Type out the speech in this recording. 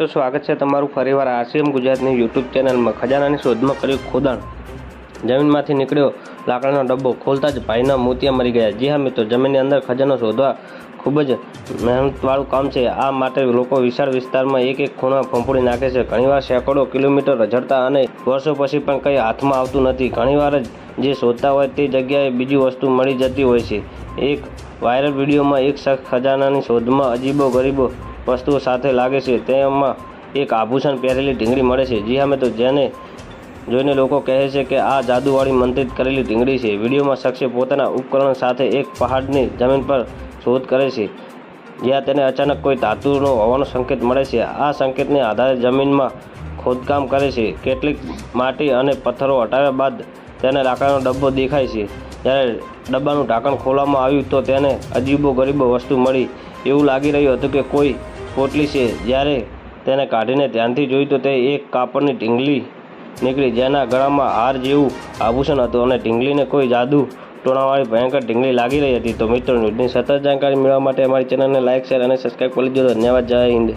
તો સ્વાગત છે તમારું ફરીવાર આરસીએમ ગુજરાતની યુટ્યુબ ચેનલમાં. ખજાનાની શોધમાં કર્યું ખોદાણ. જમીનમાંથી નીકળ્યો લાકડાનો ડબ્બો ખોલતા જ ભાઈના મોતિયા મરી ગયા. જી હા મિત્રો, જમીનની અંદર ખજાનો શોધવા ખૂબ જ મહેનતવાળું કામ છે. આ માટે લોકો વિશાળ વિસ્તારમાં એક એક ખૂણા ફંફોડી નાખે છે. ઘણીવાર સેંકડો કિલોમીટર રઝળતા અને વર્ષો પછી પણ કંઈ હાથમાં આવતું નથી. ઘણીવાર જ જે શોધતા હોય તે જગ્યાએ બીજી વસ્તુ મળી જતી હોય છે. એક વાયરલ વિડીયોમાં એક શખ્સ ખજાનાની શોધમાં અજીબો ગરીબો વસ્તુઓ સાથે લાગે છે, તેમાં એક આભૂષણ પહેરેલી ઢીંગળી મળે છે. જી હા તો જેને જોઈને લોકો કહે છે કે આ જાદુવાળી મંત્રિત કરેલી ઢીંગળી છે. વિડીયોમાં શખ્સે પોતાના ઉપકરણ સાથે એક પહાડની જમીન પર શોધ કરે છે. જ્યાં તેને અચાનક કોઈ ધાતુનો હોવાનો સંકેત મળે છે. આ સંકેતને આધારે જમીનમાં ખોદકામ કરે છે. કેટલીક માટી અને પથ્થરો હટાવ્યા બાદ તેને લાકડાનો ડબ્બો દેખાય છે. જ્યારે ડબ્બાનું ઢાંકણ ખોલવામાં આવ્યું તો તેને અજીબો ગરીબો વસ્તુ મળી. એવું લાગી રહ્યું હતું કે કોઈ પોટલી છે. જ્યારે તેને કાઢીને ધ્યાનથી જોયું તો તે એક કાપડની ઢીંગલી નીકળી, જેના ગળામાં હાર જેવું આભૂષણ હતું અને ઢીંગલીને કોઈ જાદુ ટોણાવાળી ભયંકર ઢીંગલી લાગી રહી હતી. તો મિત્રો, ન્યૂઝની સતત જાણકારી મેળવવા માટે અમારી ચેનલને લાઇક શેર અને સબસ્ક્રાઈબ કરી લેજો ધન્યવાદ. જય હિન્દ.